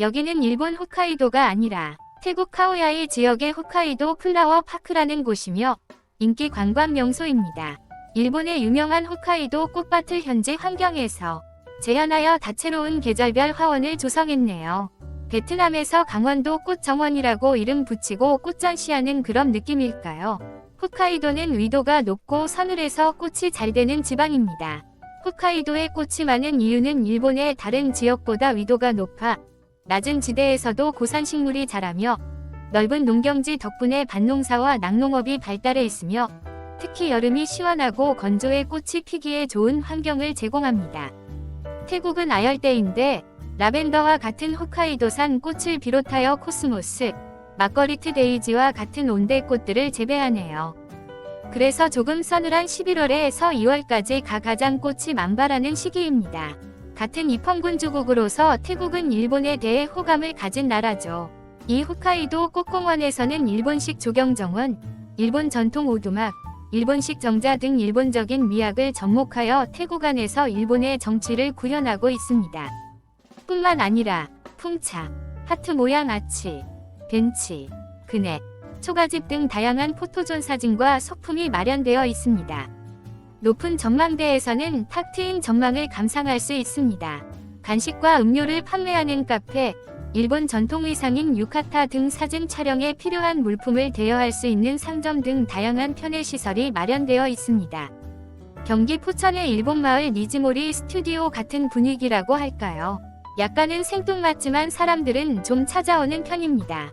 여기는 일본 홋카이도가 아니라 태국 카오야이 지역의 홋카이도 플라워 파크라는 곳이며 인기 관광 명소입니다. 일본의 유명한 홋카이도 꽃밭을 현재 환경에서 재현하여 다채로운 계절별 화원을 조성했네요. 베트남에서 강원도 꽃 정원이라고 이름 붙이고 꽃 전시하는 그런 느낌일까요? 홋카이도는 위도가 높고 서늘해서 꽃이 잘 되는 지방입니다. 홋카이도에 꽃이 많은 이유는 일본의 다른 지역보다 위도가 높아 낮은 지대에서도 고산식물이 자라며 넓은 농경지 덕분에 밭농사와 낙농업이 발달해 있으며 특히 여름이 시원하고 건조해 꽃이 피기에 좋은 환경을 제공합니다. 태국은 아열대인데 라벤더와 같은 홋카이도산 꽃을 비롯하여 코스모스, 마거리트 데이지와 같은 온대꽃들을 재배하네요. 그래서 조금 서늘한 11월에서 2월까지 가 가장 꽃이 만발하는 시기입니다. 같은 이펑군 주국으로서 태국은 일본에 대해 호감을 가진 나라죠. 이 홋카이도 꽃공원에서는 일본식 조경정원, 일본 전통 오두막, 일본식 정자 등 일본적인 미학을 접목하여 태국 안에서 일본의 정치를 구현하고 있습니다. 뿐만 아니라 풍차, 하트 모양 아치, 벤치, 그네, 초가집 등 다양한 포토존 사진과 소품이 마련되어 있습니다. 높은 전망대에서는 탁 트인 전망을 감상할 수 있습니다. 간식과 음료를 판매하는 카페, 일본 전통 의상인 유카타 등 사진 촬영에 필요한 물품을 대여할 수 있는 상점 등 다양한 편의 시설이 마련되어 있습니다. 경기 포천의 일본 마을 니즈모리 스튜디오 같은 분위기라고 할까요? 약간은 생뚱맞지만 사람들은 좀 찾아오는 편입니다.